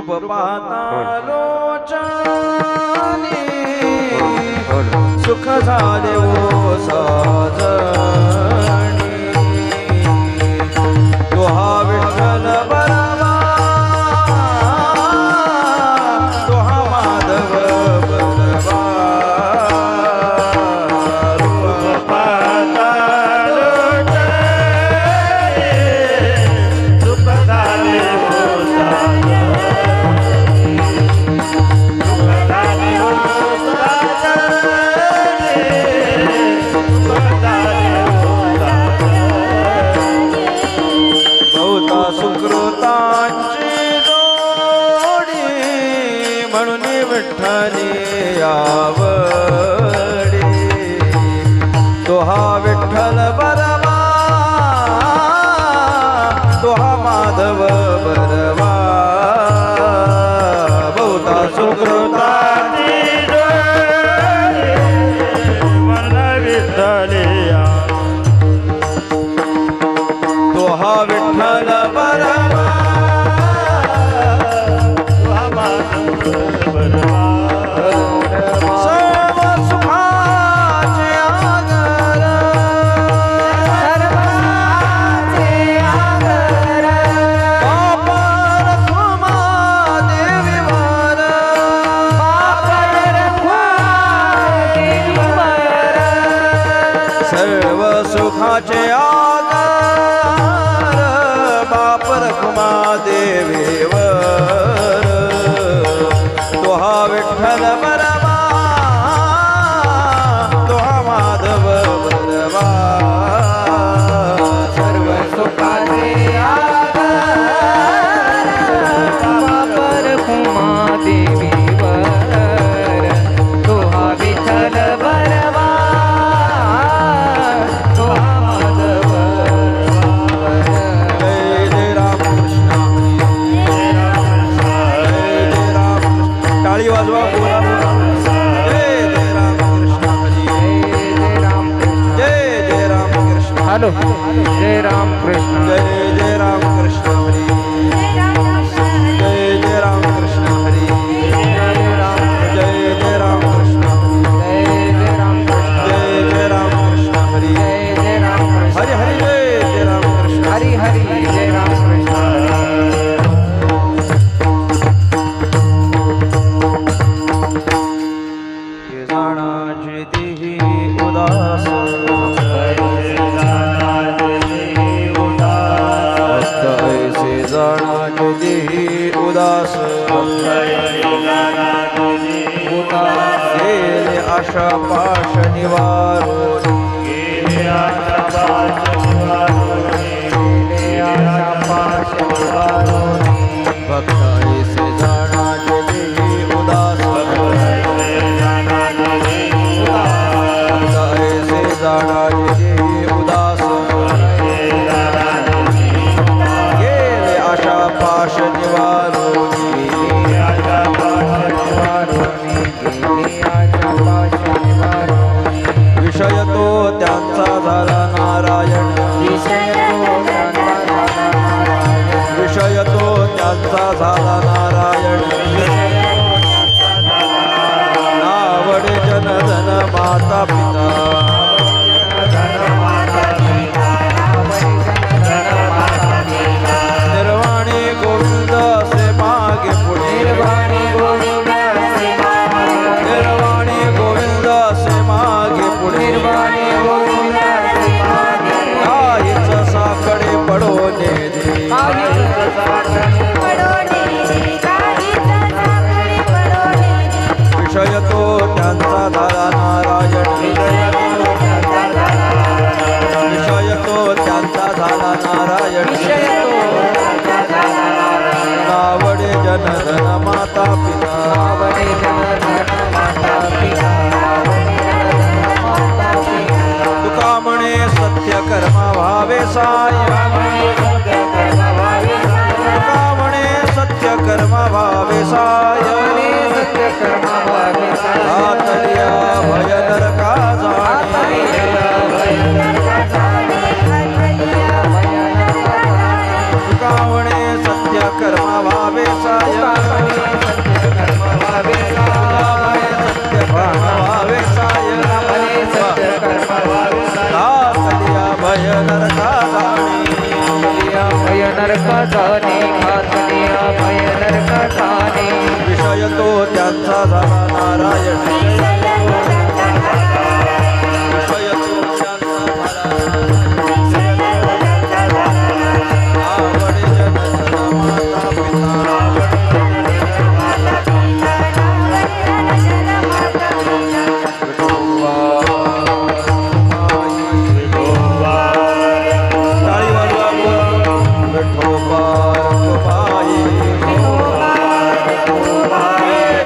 रूप पाहता लोचने सुख झाले ओ साजन सुकृतांची जोडी म्हणून विठ्ठली आवडी. तो हा विठ्ठल बरवा तोहा माधव बरवा. बहुता सुकृतांची मन विठ्ठली तो हा विठ्ठल Radha દેવી હાલો જય રામ કૃષ્ણ જય જય રામ કૃષ્ણ નિવાર माता पिता नरकाने खातने अभय नरकाने विषयतो त्यांचा झाला नारायण